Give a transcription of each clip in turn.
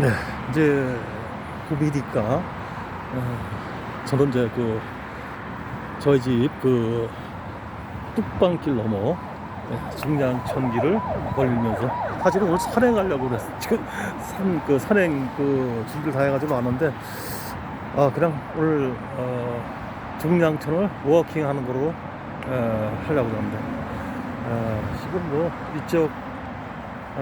네, 이제 고비니까 어, 저는 이제 그 저희 집 그 뚝방길 넘어 네, 중량천길을 걸리면서 사실은 오늘 산행 가려고 그랬어. 지금 산 그 산행 그 준비를 다 해가지고 왔는데 아 그냥 오늘 어, 중량천을 워킹하는 거로 어, 하려고 그러는데 어, 지금 뭐 이쪽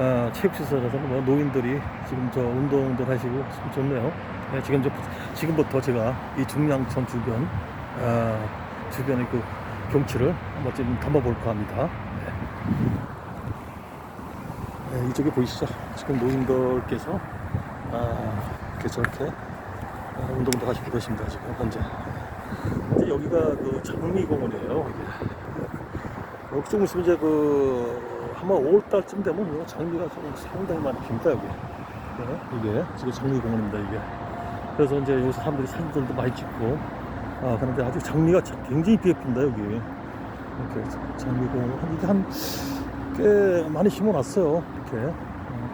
아, 체육시설에서는 뭐 노인들이 지금 저 운동들 하시고 참 좋네요. 네, 지금 저, 지금부터 제가 이 중량천 주변, 아, 주변의 그 경치를 한번 좀 담아볼까 합니다. 네. 네, 이쪽에 보이시죠? 지금 노인들께서, 아, 이렇게 저렇게 아, 운동도 하시고 계십니다. 지금 현재. 여기가 그 장미공원이에요. 여기 조금 있으면 이제 그 아마 5월달쯤 되면 뭐 장미가 좀 상당히 많이 핍니다 여기. 네, 이게 지금 장미공원입니다 이게. 그래서 이제 여기 사람들이 사진들도 많이 찍고. 아 그런데 아주 장미가 참 굉장히 비어핀다 여기. 이렇게 장미공원 한 이게 한 꽤 많이 심어놨어요 이렇게. 어.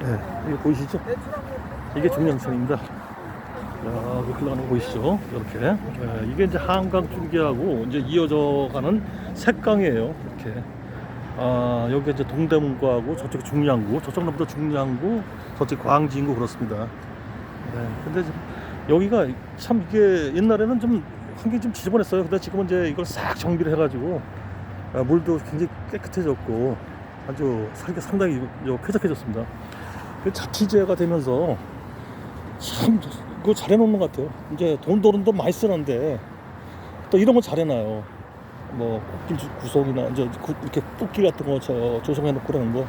네, 이거 보이시죠? 이게 중량선입니다. 야, 그 흘러가는 거 보이시죠? 이렇게. 예, 이게 이제 한강 줄기하고 이제 이어져 가는 색강이에요. 이렇게. 아, 여기 이제 동대문구하고 저쪽 중량구, 저쪽 나보다 중량구, 저쪽 광진구 그렇습니다. 네, 근데 좀 여기가 참 이게 옛날에는 좀 환경이 좀 지저분했어요. 근데 지금은 이제 이걸 싹 정비를 해가지고 아, 물도 굉장히 깨끗해졌고 아주 살기가 상당히 요 쾌적해졌습니다. 그 자치제가 되면서 참 그거 잘해놓는 것 같아요. 이제 돈 도는 돈 많이 쓰는데 또 이런 거 잘해놔요. 뭐 꽃길 주- 구성이나 이제 구- 이렇게 꽃길 같은 거 저 조성해놓고 그러는 거,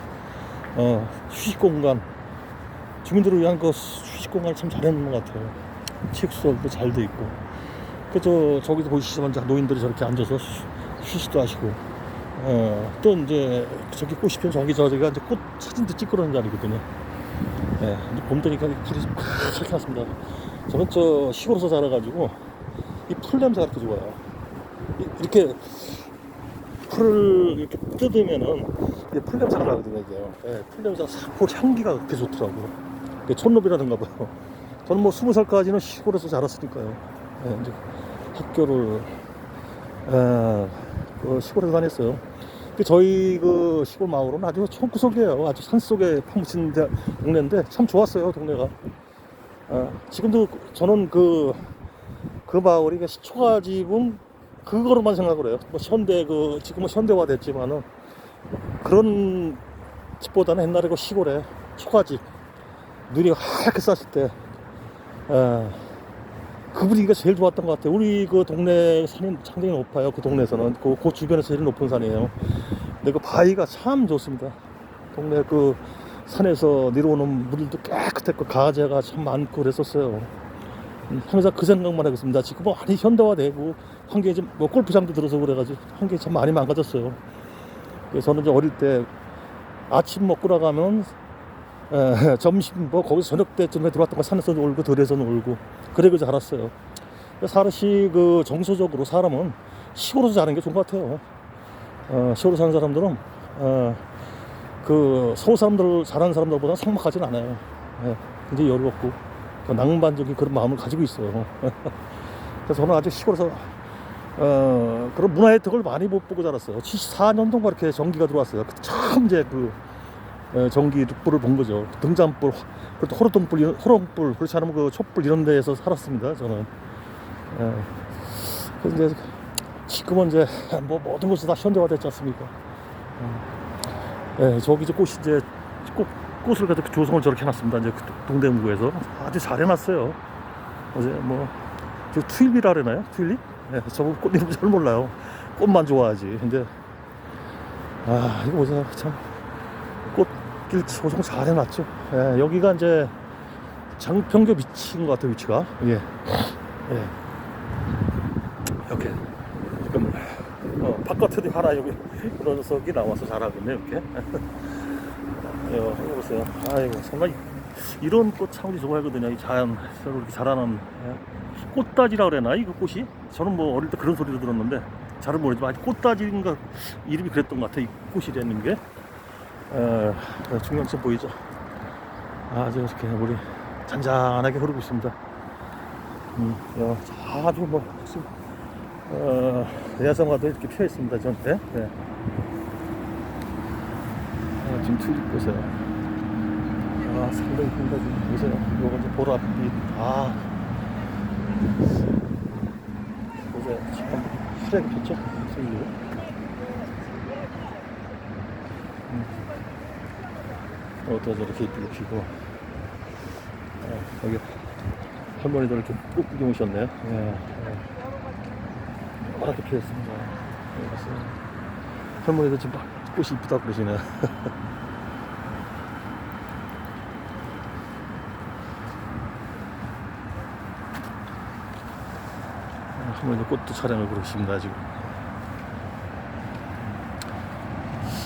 어 휴식 공간 주민들을 위한 그 휴식 공간을 참 잘해놓는 것 같아요. 체육시설도 잘 돼 있고. 그저 저기도 보시지만 노인들이 저렇게 앉아서 휴- 휴식도 하시고. 어, 또 이제 저기 꽃이 피면 저기 저기가 이제 꽃 사진도 찍고 그러는 자리거든요. 예, 봄 되니까 이 풀이 팍 났습니다. 저는 저 시골에서 자라가지고 이 풀 냄새가 그렇게 좋아요. 이- 이렇게 풀을 이렇게 뜯으면은 이게 풀 냄새가 나거든요, 이게. 예, 풀 냄새가 싹고 향기가 그렇게 좋더라고요. 이게 촌놈이라든가 봐요. 저는 뭐 스무 살까지는 시골에서 자랐으니까요. 예, 이제 학교를 에, 그 시골에서 다녔어요. 그 저희 그 시골 마을은 아주 촌구석이에요. 아주 산속에 파묻힌 데- 동네인데 참 좋았어요, 동네가. 아, 지금도 저는 그, 그 마을이 그 시초가 집은 그거로만 생각을 해요. 뭐 현대 그, 지금은 현대화 됐지만은 그런 집보다는 옛날에 그 시골에 초가집, 눈이 하얗게 쌌을 때, 아, 그 분위기가 제일 좋았던 것 같아요. 우리 그 동네 산이 상당히 높아요. 그 동네에서는. 그, 그 주변에서 제일 높은 산이에요. 근데 그 바위가 참 좋습니다. 동네 그 산에서 내려오는 물도 깨끗했고 가재가 참 많고 그랬었어요. 음, 항상 그 생각만 하고 있습니다. 지금은 많이 현대화되고 환경이 좀 뭐 골프장도 들어서 그래가지고 환경이 참 많이 망가졌어요. 그래서 저는 이제 어릴 때 아침 먹고 나가면 에, 점심 뭐 거기서 저녁 때쯤에 들어왔던 거 산에서 놀고 들에서 놀고 그래 그저 자랐어요. 사람이 그 정서적으로 사람은 시골에서 자라는 게 좋은 것 같아요. 어, 시골에 사는 사람들은 어, 그 서울 사람들 잘하는 사람들보다 삭막하진 않아요. 예, 굉장히 여유롭고 그 낭만적인 그런 마음을 가지고 있어요. 그래서 저는 아직 시골에서 어, 그런 문화 혜택을 많이 못 보고 자랐어요. 74년 동안 이렇게 전기가 들어왔어요. 처음 이제 그 어, 전기 룩불을 본 거죠. 등잔불, 그것도 호롱불, 호롱불, 그렇지 않으면 그 촛불 이런 데에서 살았습니다. 저는. 예. 그래서 지금은 이제 뭐 모든 것이 다 현대화됐지 않습니까? 예, 저기 이제 꽃이 이제 꽃, 꽃을 가지고 조성을 저렇게 해놨습니다. 이제 그 동대문구에서 아주 잘 해놨어요. 어제 뭐, 저 튤립이라 그러나요? 튤립? 예, 저거 꽃 이름 잘 몰라요. 꽃만 좋아하지. 근데, 아, 이거 보세요. 참, 꽃길 조성 잘 해놨죠. 예, 여기가 이제 장평교 위치인 것 같아요, 위치가. 예. 예. 이렇게. 지금, 어, 바깥에도 하나 여기 그런 녀석이 나와서 자라겠네, 이렇게. 예, 이거 보세요. 아이고, 정말 이런 꽃참 좋아하거든요. 이 자연, 서로 이렇게 자라는 예, 꽃다지라 그래나 이거 꽃이? 저는 뭐 어릴 때 그런 소리도 들었는데 잘은 모르지만 아직 꽃다지인가 이름이 그랬던 것 같아 이 꽃이라는 게 어, 중앙선 보이죠? 아주 이렇게 물이 잔잔하게 흐르고 있습니다. 음, 야, 아주 뭐 어, 야성화도 이렇게 피어 있습니다. 저한테. 네. 아, 지금 튤립 보세요. 아, 상당히 큰다 지금 보세요. 요거 이제 보랏빛. 아, 보세요. 참 화려하게 폈죠? 튤립. 어떠 저렇게 이쁘게 피고. 아, 여기 할머니들 이렇게 꽃 구경 오셨네요. 예, 예. 파랗게 피었습니다. 예, 할머니들 지금 막 꽃이 이쁘다 그러시네. 할머니들 꽃도 촬영을 그러십니다 지금.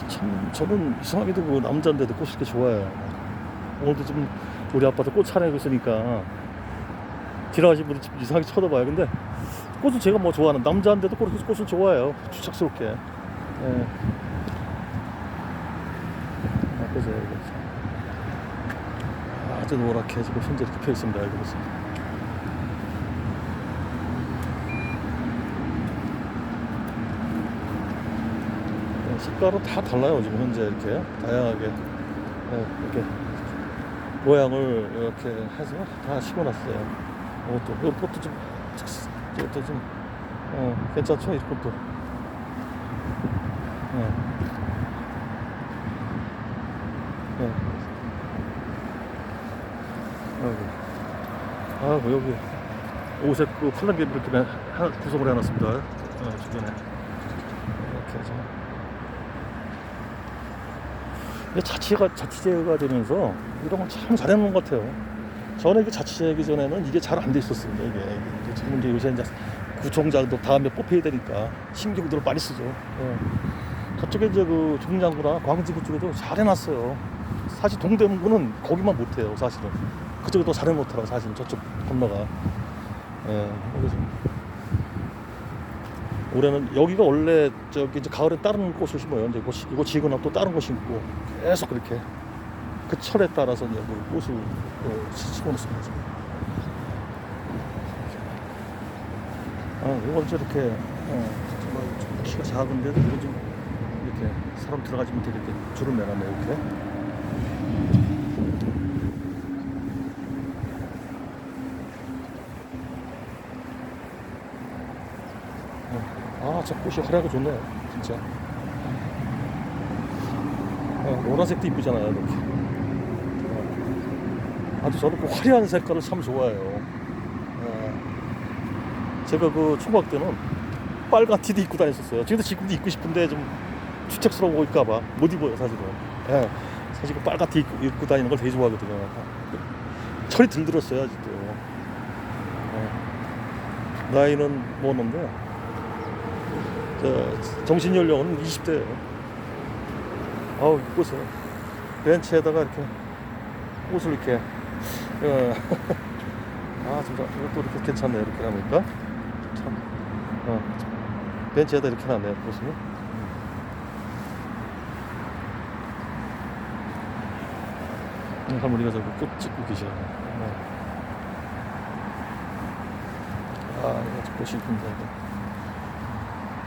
참 저는 이상하게도 그 남자인데도 꽃을 이렇게 좋아해요. 오늘도 좀 우리 아빠도 꽃 촬영하고 있으니까 지나가신 좀 이상하게 쳐다봐요. 근데 꽃은 제가 뭐 좋아하는 남자인데도 꽃을, 꽃을 좋아해요. 주착스럽게. 예. 아, 보세요. 이거. 아주 노랗게 지금 현재 이렇게 펴 있습니다. 보세요. 네, 색깔은 다 달라요. 지금 현재 이렇게 다양하게 예, 이렇게 모양을 이렇게 해서 다 심어놨어요. 이것도 이것도 좀 이것도 좀 어, 괜찮죠? 이것도. 어. 네. 여기. 아, 뭐 여기 오색 그 팔랑개비 이렇게 구성을 해놨습니다. 어, 주변에 이렇게 해서. 자치가 자치제가 되면서 이런 건참 잘해놓은 것 같아요. 전에 그 자치제하기 전에는 이게 잘 안 돼 있었습니다. 이게 지금 이제 요새 이제 구청장도 다음에 뽑혀야 되니까 신경들을 많이 쓰죠. 예. 저쪽에 이제 그 중량구나 광지구 쪽에도 잘 해놨어요. 사실 동대문구는 거기만 못해요. 사실은 그쪽에 더 잘해놓더라고 사실 저쪽 건너가. 예. 올해는 여기가 원래 저기 이제 가을에 다른 꽃을 심어요. 이제 이거, 시- 이거 지고 나면 또 다른 거 심고 계속 그렇게 그 철에 따라서 이제 그 꽃을 어, 심어놓습니다. 지금. 아, 이건 저렇게 어, 정말 좀 키가 작은데도 이거 좀 이렇게 사람 들어가지 못해 이렇게 매놨네 이렇게. 저 꽃이 화려하게 좋네요, 진짜. 어, 노란색도 이쁘잖아요, 이렇게. 어, 아주 저는 그 화려한 색깔을 참 좋아해요. 어, 제가 그 초등학교 때는 빨간 티도 입고 다녔었어요. 지금도 지금도 입고 싶은데 좀 추측스러워 보일까봐 못 입어요, 사실은. 예, 사실 그 빨간 티 입고, 입고 다니는 걸 되게 좋아하거든요. 철이 들들었어요, 아직도. 예. 나이는 저, 정신 연령은 20대예요. 아우, 보세요. 벤치에다가 이렇게 옷을 이렇게. 어. 아, 진짜 이것도 이렇게 괜찮네요. 이렇게 하니까. 참. 어. 벤치에다 이렇게 놨네요. 보시면. 음, 할머니가 저기 꽃 찍고 계시네요. 네. 아, 이거 저 꽃이 이쁜데.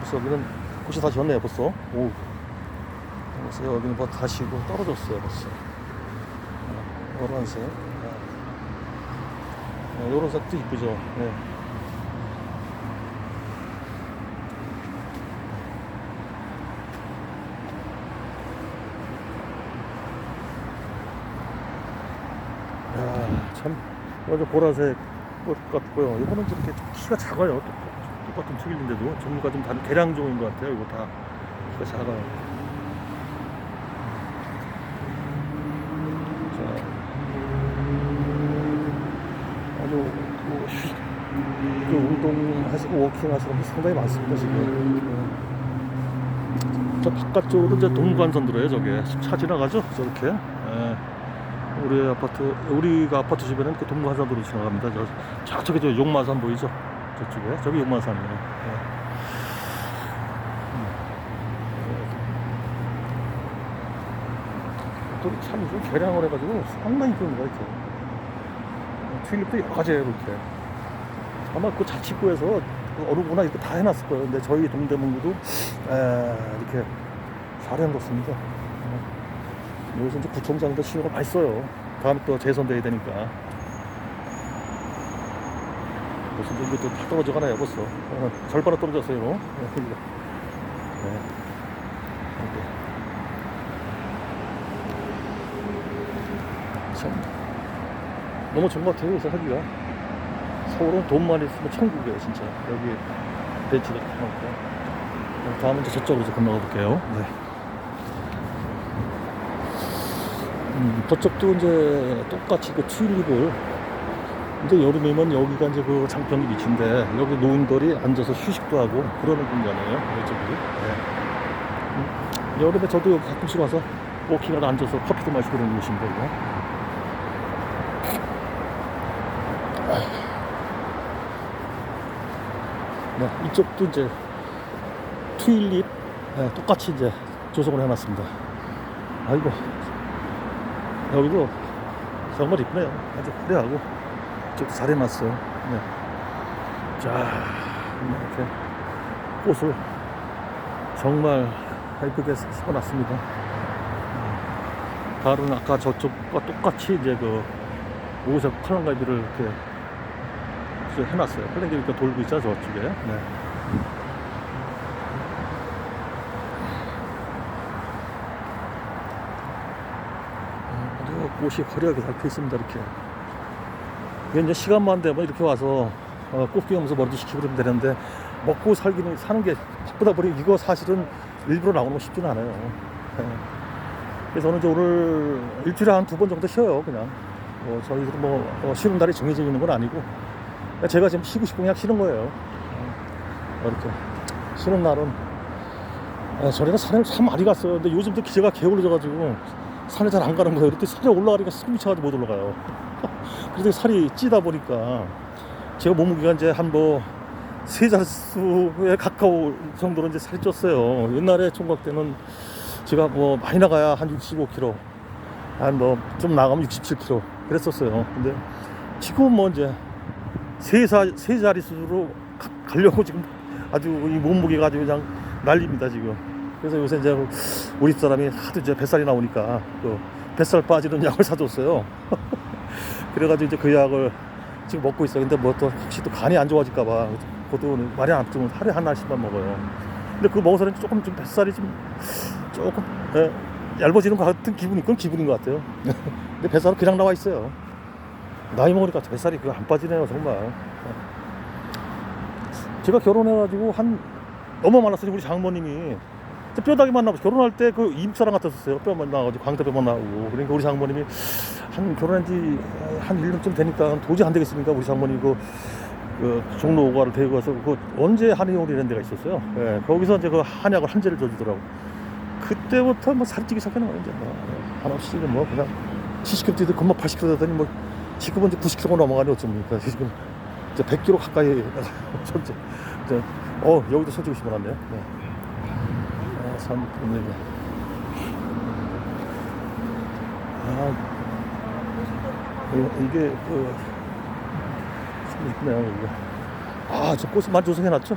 벌써 여기는 꽃이 다 졌네요, 벌써. 오. 벌써 여기는 뭐 다시고 떨어졌어요, 벌써. 아, 노란색. 아, 이런 색도 이쁘죠. 네. 야, 참, 완전 보라색 꽃 같고요. 이거는 저렇게 좀 키가 작아요. 똑- 똑같은 특일인데도 종류가 좀 다른 개량종인 것 같아요. 이거 다 키가 작아요. 자, 아주 뭐, 휴- 그 운동하시고 워킹 하시는 분 상당히 많습니다 지금. 저 바깥쪽으로 이제 동관선 들어요 저게 차 지나가죠 저렇게. 예. 우리 아파트 우리가 아파트 주변에는 그 동부한산도로 지나갑니다. 저 저쪽에 저 용마산 보이죠? 저쪽에 저기 용마산이에요. 네. 또참 좀 개량을 해가지고 상당히 좋은가 이렇게 튤립도 여러 가지예요 이렇게 아마 그 자치구에서 그 어느 구나 이렇게 다 해놨을 거예요. 근데 저희 동대문구도 에, 이렇게 잘 해놓습니다. 여기서 이제 구청장도 신경을 많이 써요. 다음에 또 재선돼야 되니까. 벌써 이제 다 떨어져 가나요, 벌써. 어, 절반은 떨어졌어요. 네, 여기가. 네. 참, 너무 좋은 것 같아요, 하기가. 서울은 돈만 있으면 천국이에요, 진짜. 여기 벤치도 해놓고. 다음은 저쪽으로 건너가 볼게요. 네. 음, 저쪽도 이제 똑같이 그 튤립을 이제 여름이면 여기가 이제 그 장평이 비치인데 여기 노인들이 앉아서 휴식도 하고 그러는 공간이에요. 이쪽이. 네. 음, 여름에 저도 여기 가끔씩 와서 워킹을 앉아서 커피도 마시고 그러는 곳인데 이거. 네, 이쪽도 이제 튤립 네, 똑같이 이제 조성을 해놨습니다. 아이고 여기도 정말 이쁘네요. 아주 화려하고 이쪽도 잘 해놨어요. 네. 자 이렇게 꽃을 정말 이쁘게 심어놨습니다. 가을은 아까 저쪽과 똑같이 이제 그 오색 팔랑갈비를 이렇게 해놨어요. 팔랑갈비 이렇게 돌고 있죠 저쪽에. 네. 아주 꽃이 화려하게 잘펴 있습니다 이렇게 이제 시간만 되면 이렇게 와서 어, 꽃 피우면서 머리도 식히고 그러면 되는데 먹고 살기는 사는 게 바쁘다 보니 이거 사실은 일부러 나오는 거 쉽지는 않아요 예. 그래서 저는 이제 오늘 일주일에 한 두 번 정도 쉬어요 그냥 뭐 저희들은 뭐 어, 쉬는 날이 정해져 있는 건 아니고 제가 지금 쉬고 싶은 그냥 쉬는 거예요 어, 이렇게 쉬는 날은 아, 전에는 산을 참 많이 갔어요 근데 요즘 또 기제가 게을러져가지고 산에 잘 안 가는 거예요. 이렇게 산에 올라가니까 숨이 차가지고 못 올라가요. 그래서 살이 찌다 보니까 제가 몸무게가 이제 한뭐 세 자릿수에 가까울 정도로 이제 살이 쪘어요. 옛날에 총각 때는 제가 뭐 많이 나가야 한 65kg, 한 뭐 좀 나가면 67kg 그랬었어요. 근데 지금은 뭐 이제 세사 세 자릿수로 가, 가려고 지금 아주 이 몸무게가 아주 그냥 난립니다 지금. 그래서 요새 이제 우리 사람이 하도 이제 뱃살이 나오니까 그 뱃살 빠지는 약을 사줬어요. 그래가지고 이제 그 약을 지금 먹고 있어요. 근데 뭐 또 혹시 또 간이 안 좋아질까봐 그것도 많이 안 뜨면 하루에 한 알씩만 먹어요. 근데 그거 먹어서는 조금 좀 뱃살이 좀 조금 예, 얇아지는 것 같은 기분이 그런 기분인 것 같아요. 근데 뱃살은 그냥 나와 있어요. 나이 먹으니까 뱃살이 그거 안 빠지네요 정말. 제가 결혼해가지고 한 너무 많았어요 우리 장모님이 뼈다귀 만나고 결혼할 때그 이북사람 같았었어요. 뼈 만나가지고 광대뼈 만 나오고 그러니까 우리 장모님이 한 결혼한 지 한 1년쯤 되니까 도저히 안 되겠으니까 우리 장모님 그, 그 종로 오가를 데리고 가서 그 언제 한의원이라는 데가 있었어요. 예, 거기서 이제 그 한약을 한 재를 줘주더라고. 그때부터 뭐 살이 찌기 시작하는 거예요. 이제 뭐 한없이 뭐 그냥 70kg 뛰도 금방 80kg 되더니 뭐 지금은 이제 90kg가 넘어가니 어쩝니까 지금 이제 100kg 가까이 이제 어 여기도 솔직히 심어놨네요. 네. 아, 참, 오늘 아, 이- 이게, 그, 참 이쁘네요, 이게. 아, 저 꽃만 조성해놨죠?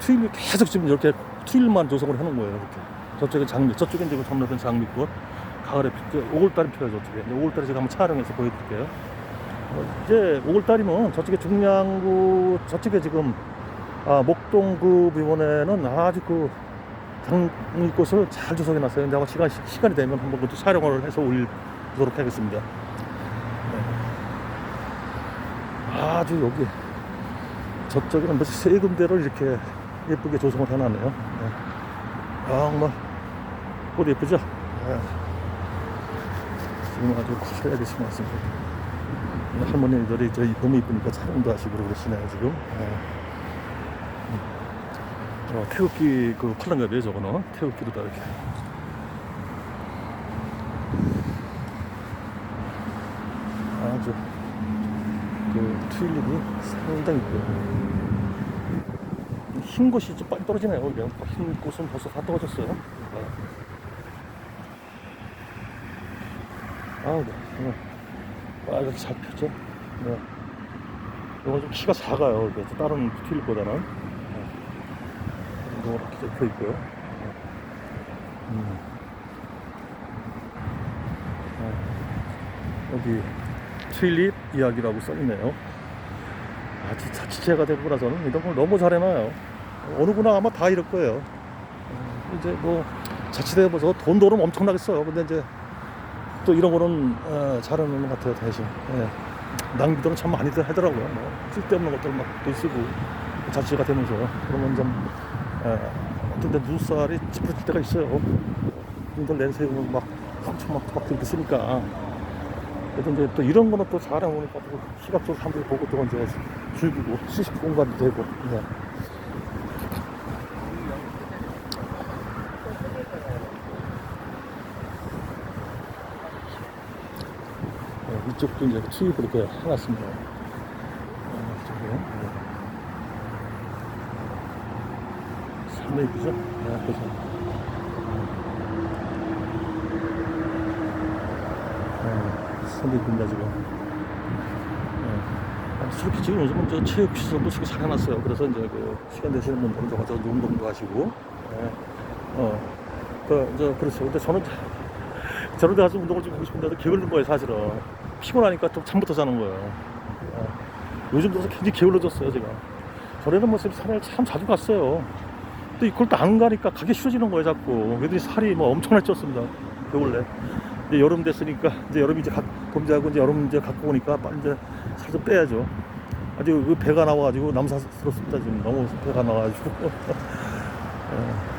트윌 계속 지금 이렇게 트윌만 조성을 해놓은 거예요, 이렇게. 저쪽에 장미, 저쪽에 그 건너편 장미꽃. 가을에 피, 5월달에 피어요, 저쪽에. 5월달에 제가 한번 촬영해서 보여드릴게요. 어, 이제 5월달이면 저쪽에 중량구, 저쪽에 지금, 아, 목동 그 병원에는 아주 그, 장미꽃을 잘 조성해 놨어요. 근데 아마 시간, 시간이 되면 한번 그것도 촬영을 해서 올리도록 하겠습니다. 네. 아주 여기 저쪽에는 뭐세 군데를 이렇게 예쁘게 조성을 해놨네요. 네. 아, 정말 꽃 예쁘죠? 네. 지금 아주 화려하게 심었습니다. 할머니들이 저 너무 이쁘니까 촬영도 하시고 그러시네요, 지금. 네. 어, 태극기 그 팔랑갑이에요 저거는 태극기로 다 이렇게 그 튤립이 상당히. 흰 곳이 좀 빨리 떨어지네요. 이게 흰 곳은 벌써 다 떨어졌어요. 네. 아, 네. 네. 빨갛게 잘 폈죠. 네. 이건 좀 키가 작아요. 이게 다른 튤립보다는. 네. 이렇게 접혀 있고요. 네. 음. 네. 여기 튤립 이야기라고 써있네요. 아직 자치제가 되고 나서는 이런 걸 너무 잘해놔요. 어느 구나 아마 다 이럴 거예요. 어, 이제 뭐 자치대 보서 돈 도름 엄청나겠어요. 근데 이제 또 이런 거는 어, 잘하는 것 같아요 대신. 예. 낭비들은 참 많이들 하더라고요. 뭐 쓸데없는 것들 막 돈 쓰고 자치가 되면서 그러면 좀 예, 어떤 데 눈살이 찌푸러질 때가 있어요. 돈들 내세우고 막 엄청 막, 막 그렇게 쓰니까. 그래도 또 이런 거는 또 잘해보니까 또 시각적으로 사람들이 보고 또 이제 즐기고 수식 공간도 되고. 예. 네, 이쪽도 이제 투입을 이렇게 해놨습니다. 어, 이쪽에. 네. 상당히 예쁘죠? 네, 앞에서. 네, 상당히 이쁩니다, 지금. 네. 저렇게 지금 요즘은 저 체육시설도 잘 해놨어요. 그래서 이제 그 시간 되시는 분들은 저거 저 운동도 하시고. 네. 어, 그, 저, 그렇죠. 근데 저는 저런 데 가서 운동을 좀 하고 싶은데도 게으른 거예요, 사실은. 피곤하니까 좀 잠부터 자는 거예요. 어. 요즘 들어서 굉장히 게을러졌어요, 제가. 전에는 뭐 산을 참 자주 갔어요. 또 이걸 또 안 가니까 가기 싫어지는 거예요, 자꾸. 애들이 살이 뭐 엄청나게 쪘습니다. 겨울에. 이제 여름 됐으니까, 이제 여름이 이제 각, 봄자고 이제 여름 이제 갖고 오니까 빨리 이제 살 좀 빼야죠. 아주 그 배가 나와가지고 남사스럽습니다, 지금. 너무 배가 나와가지고. 어.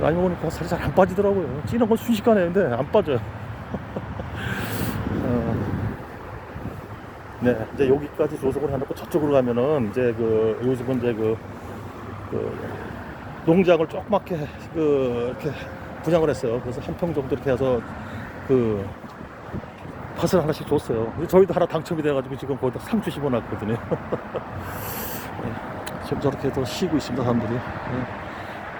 많이 먹으니까 살이 잘 안 빠지더라고요. 찌는 건 순식간에 했는데 안 빠져요. 어, 네, 이제 여기까지 조성을 해놓고 저쪽으로 가면은 이제 그 요즘은 이제 그, 그 농장을 조그맣게 그 이렇게 분양을 했어요. 그래서 한 평 정도 이렇게 해서 그 밭을 하나씩 줬어요. 저희도 하나 당첨이 돼가지고 지금 거기다 상추 심어놨거든요. 네, 지금 저렇게 또 쉬고 있습니다, 사람들이. 네.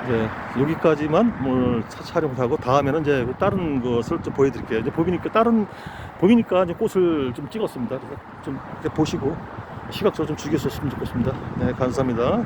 이제 여기까지만 뭘 차- 촬영을 하고 다음에는 이제 다른 것을 좀 보여드릴게요. 이제 봄이니까 다른 봄이니까 이제 꽃을 좀 찍었습니다. 좀 이렇게 보시고 시각적으로 좀 즐기셨으면 좋겠습니다. 네, 감사합니다.